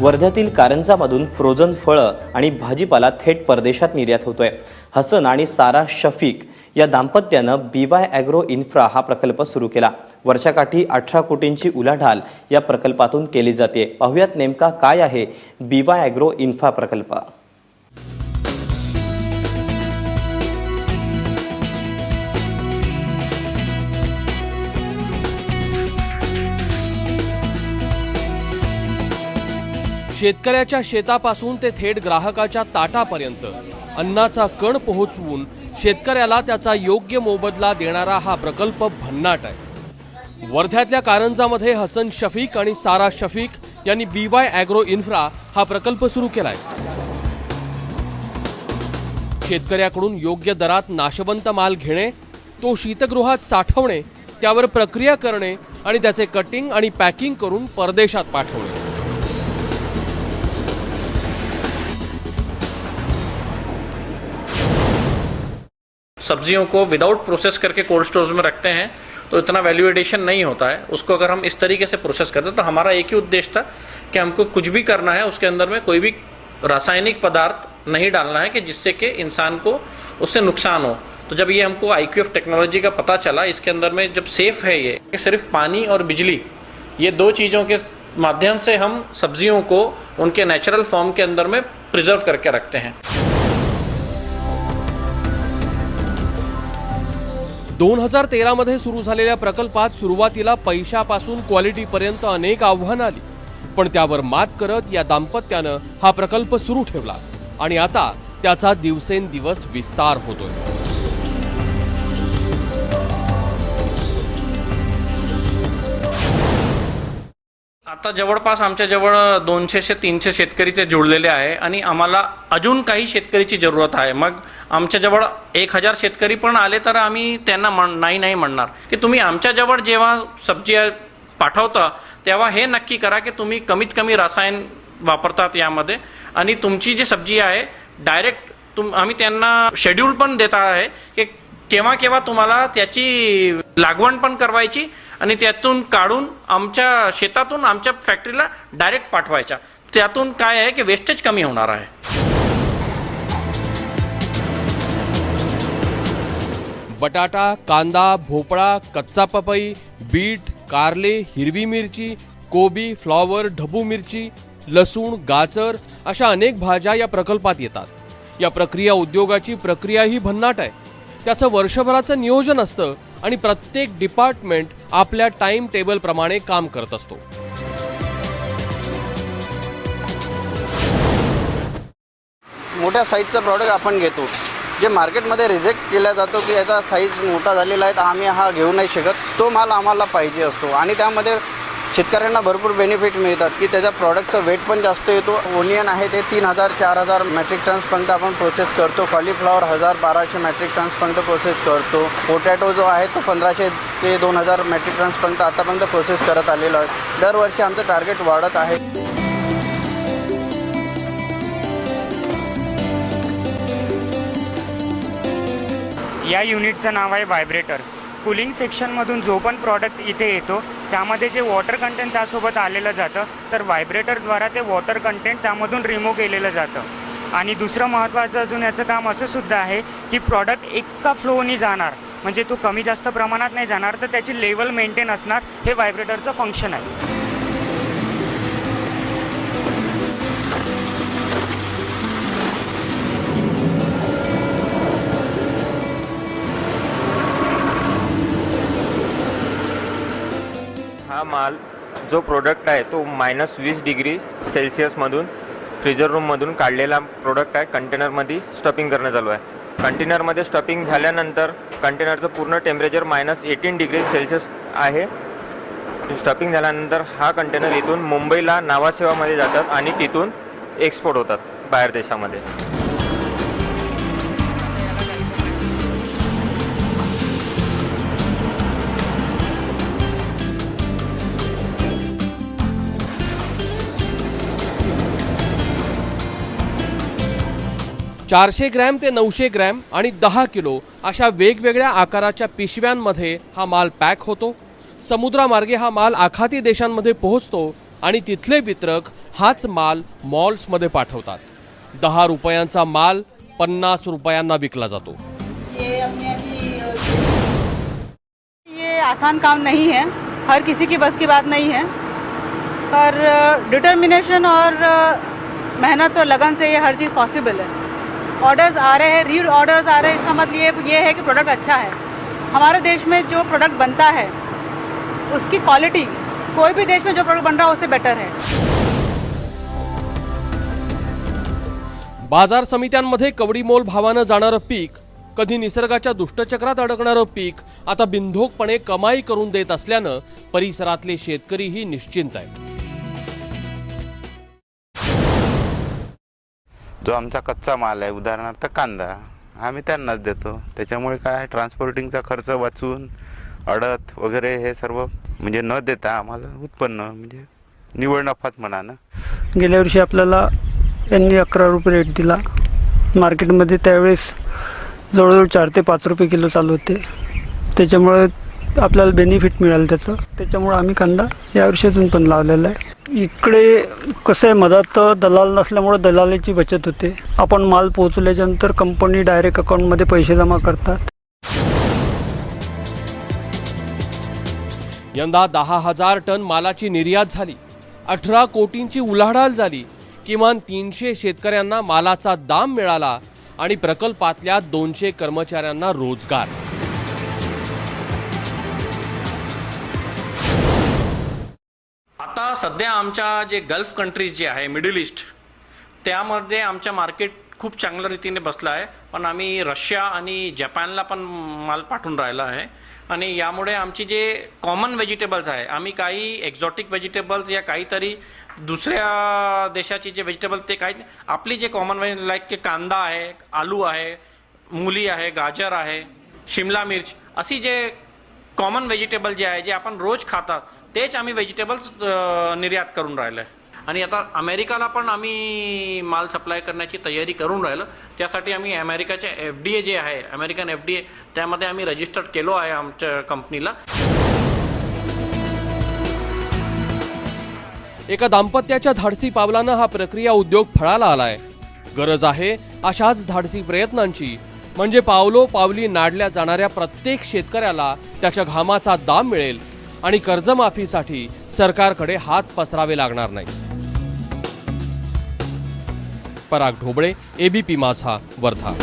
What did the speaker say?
वर्ध्यातील कारंजामधून फ्रोझन फळं आणि भाजीपाला थेट परदेशात निर्यात होतोय. हसन आणि सारा शफीक या दाम्पत्यानं बीवाय ॲग्रो इन्फ्रा हा प्रकल्प सुरू केला. वर्षाकाठी अठरा कोटींची उलाढाल या प्रकल्पातून केली जाते. पाहुयात नेमका काय आहे बीवाय ॲग्रो इन्फ्रा प्रकल्प? शेतकऱ्याच्या शेतापासून ते थेट ग्राहकाच्या ताटापर्यंत अन्नाचा कण पोहोचवून शेतकऱ्याला त्याचा योग्य मोबदला देणारा हा प्रकल्प भन्नाट आहे. वर्ध्यातल्या कारंजामध्ये हसन शफीक आणि सारा शफीक यांनी बी वाय ॲग्रो इन्फ्रा हा प्रकल्प सुरू केलाय. शेतकऱ्याकडून योग्य दरात नाशवंत माल घेणे तो शीतगृहात साठवणे त्यावर प्रक्रिया करणे आणि त्याचे कटिंग आणि पॅकिंग करून परदेशात पाठवणे. सब्जियों को विदाउट प्रोसेस करके कोल्ड स्टोरेज में रखते हैं तो इतना वैल्यू एडिशन नहीं होता है। उसको अगर हम इस तरीके से प्रोसेस करते तो हमारा एक ही उद्देश्य था कि हमको कुछ भी करना है, उसके अंदर में कोई भी रासायनिक पदार्थ नहीं डालना है कि जिससे कि इंसान को उससे नुकसान हो। तो जब ये हमको आई क्यू एफ़ टेक्नोलॉजी का पता चला, इसके अंदर में जब सेफ़ है ये सिर्फ़ पानी और बिजली, ये दो चीज़ों के माध्यम से हम सब्जियों को उनके नेचुरल फॉर्म के अंदर में प्रिजर्व करके रखते हैं। दोन हजार तेरामध्ये सुरू झालेल्या प्रकल्पात सुरुवातीला पैशापासून क्वालिटीपर्यंत अनेक आव्हानं आली. पण त्यावर मात करत या दाम्पत्यानं हा प्रकल्प सुरू ठेवला. आणि आता त्याचा दिवसेंदिवस विस्तार होतोय. आता जवळपास आमच्याजवळ दोनशेशे दोनशे ते तीनशे शेतकरी ते जुळलेले आहे आणि आम्हाला अजून काही शेतकरीची जरूरत आहे. मग आमच्याजवळ एक हजार शेतकरी पण आले तर आम्ही त्यांना म्हण नाही नाही म्हणणार. की तुम्ही आमच्याजवळ जेव्हा सब्जी पाठवता तेव्हा हे नक्की करा की तुम्ही कमीत कमी रसायन वापरतात यामध्ये. आणि तुमची जी सब्जी आहे डायरेक्ट तुम आम्ही त्यांना शेड्यूल पण देता आहे की केव्हा केव्हा तुम्हाला त्याची लागवण पण करवायची आणि त्यातून काढून आमच्या शेतातून आमच्या फॅक्टरीला डायरेक्ट पाठवायच्या. त्यातून काय आहे की वेस्टेज कमी होणार आहे. बटाटा कांदा भोपळा कच्चा पपई बीट कारले हिरवी मिरची कोबी फ्लॉवर ढबू मिरची लसूण गाजर अशा अनेक भाज्या या प्रकल्पात येतात. या प्रक्रिया उद्योगाची प्रक्रिया ही भन्नाट आहे. त्याचं वर्षभराचं नियोजन असतं आणि प्रत्येक डिपार्टमेंट आपल्या टाइम टेबल प्रमाणे काम करत असतो. मोठ्या साईजचा प्रॉडक्ट आपण घेतो. जे मार्केटमध्ये रिजेक्ट केला जातो की याचा साईज मोठा झालेला आहे तर आम्ही हा घेऊ नाही शकत. तो माल आम्हाला पाहिजे असतो. आणि त्यामध्ये शेतकऱ्यांना भरपूर बेनिफिट मिळतात. की त्याच्या प्रॉडक्टचा वेट पण जास्त येतो. ओनियन आहे ते तीन हजार चार हजार मॅट्रिक टन्सपर्यंत आपण प्रोसेस करतो. कॉलीफ्लॉवर हजार बाराशे मॅट्रिक टन्सपर्यंत प्रोसेस करतो. पोटॅटो जो आहे तो पंधराशे ते दोन हजार मॅट्रिक टन्सपर्यंत आतापर्यंत प्रोसेस करत आलेलो आहे. दरवर्षी आमचं टार्गेट वाढत आहे. या युनिटचं नाव आहे व्हायब्रेटर कुलिंग सेक्शनमधून जो पण प्रॉडक्ट इथे येतो त्यामध्ये जे वॉटर कंटेंट त्यासोबत आलेलं जातं तर व्हायब्रेटरद्वारा ते वॉटर कंटेंट त्यामधून रिमूव्ह केलेलं जातं. आणि दुसरं महत्त्वाचं अजून याचं काम असं सुद्धा आहे की प्रॉडक्ट एका फ्लोनी जाणार म्हणजे तो कमी जास्त प्रमाणात नाही जाणार तर त्याची लेवल मेंटेन असणार हे व्हायब्रेटरचं फंक्शन आहे. जो प्रोडक्ट आहे तो मायनस वीस डिग्री सेल्सिअसमधून फ्रीजर रूममधून काढलेला प्रोडक्ट आहे. कंटेनरमध्ये स्टफिंग करणं चालू आहे. कंटेनरमध्ये स्टफिंग झाल्यानंतर कंटेनरचं पूर्ण temperature minus eighteen degree Celsius आहे. स्टफिंग झाल्यानंतर हा कंटेनर इथून मुंबईला नावासेवामध्ये जातात आणि तिथून एक्सपोर्ट होतात बाहेर देशामध्ये. चारशे ग्रॅम ते नऊशे ग्रॅम आणि दहा किलो अशा वेगवेगळ्या आकाराच्या पिशव्यांमध्ये हा माल पॅक होतो. समुद्रामार्गे हा माल आखाती देशांमध्ये पोहोचतो आणि तिथले वितरक हाच माल मॉल्समध्ये पाठवतात. दहा रुपयांचा माल पन्नास रुपयांना विकला जातो. ये ये आसान काम नहीं है. हर किसी की बस की बात नहीं है. पर डिटर्मिनेशन और मेहनत और लगन से ये हर चीज़ पॉसिबल है. ऑर्डर्स आ रहे हैं री ऑर्डर्स आ रहे हैं इसका मतलब ये ये है कि प्रोडक्ट अच्छा है। हमारे देश में जो प्रोडक्ट बनता है उसकी क्वालिटी कोई भी देश में जो प्रोडक्ट बन रहा है उससे बेटर है। बाजार समित्यांमध्ये कवडीमोल भावानं जाणारं पीक कधी निसर्गाच्या दुष्टचक्रात अडकणारं पीक आता बिंधोकपणे कमाई करून देत असल्यानं परिसरातले शेतकरीही निश्चिंत आहेत. जो आमचा कच्चा माल आहे उदाहरणार्थ कांदा आम्ही त्यांनाच देतो. त्याच्यामुळे काय ट्रान्सपोर्टिंगचा खर्च वाचून अडत वगैरे हे सर्व म्हणजे न देता आम्हाला उत्पन्न म्हणजे निवड नफाच म्हणा ना. गेल्या वर्षी आपल्याला यांनी अकरा रुपये रेट दिला. मार्केटमध्ये त्यावेळेस जवळजवळ चार ते पाच रुपये किलो चालू होते. त्याच्यामुळे आपल्याला बेनिफिट मिळालं त्याचं. त्याच्यामुळं आम्ही कांदा या वर्षातून पण लावलेला आहे. इकडे कसं आहे मधात दलाल नसल्यामुळे दलालीची बचत होते. आपण माल पोहोचल्याच्यानंतर कंपनी डायरेक्ट अकाउंटमध्ये पैसे जमा करतात. यंदा दहा हजार टन मालाची निर्यात झाली. अठरा कोटींची उलाढाल झाली. किमान तीनशे शेतकऱ्यांना मालाचा दाम मिळाला आणि प्रकल्पातल्या दोनशे कर्मचाऱ्यांना रोजगार. आता सध्या आमच्या जे गल्फ कंट्रीज जे आहे मिडल ईस्ट त्यामध्ये आमच्या मार्केट खूप चांगल्या रीतीने बसलं आहे. पण आम्ही रशिया आणि जपानला पण माल पाठवून राहिला आहे. आणि यामुळे आमची जे कॉमन व्हेजिटेबल्स आहे आम्ही काही एक्झॉटिक व्हेजिटेबल्स या काहीतरी दुसऱ्या देशाची जे व्हेजिटेबल ते काही आपली जे कॉमन व्हेज लाईक की कांदा आहे आलू आहे मुली आहे गाजर आहे शिमला मिर्च अशी जे कॉमन व्हेजिटेबल जे आहे जे आपण रोज खातात तेच आम्ही व्हेजिटेबल्स निर्यात करून राहिलो आहे आणि आता अमेरिकाला पण आम्ही माल सप्लाय करण्याची तयारी करून राहिलो. त्यासाठी आम्ही अमेरिकाचे एफ डी ए जे आहे अमेरिकन एफ डी ए त्यामध्ये आम्ही रजिस्टर्ड केलो आहे आमच्या कंपनीला एका दाम्पत्याच्या धाडसी पावलानं हा प्रक्रिया उद्योग फळाला आलाय. गरज आहे अशाच धाडसी प्रयत्नांची. म्हणजे पावलो पावली नाडल्या जाणाऱ्या प्रत्येक शेतकऱ्याला त्याच्या घामाचा दाम मिळेल. आणि कर्जमाफीसाठी सरकारकडे हात पसरावे लागणार नाही. पराग ढोबळे एबीपी माझा वर्धा.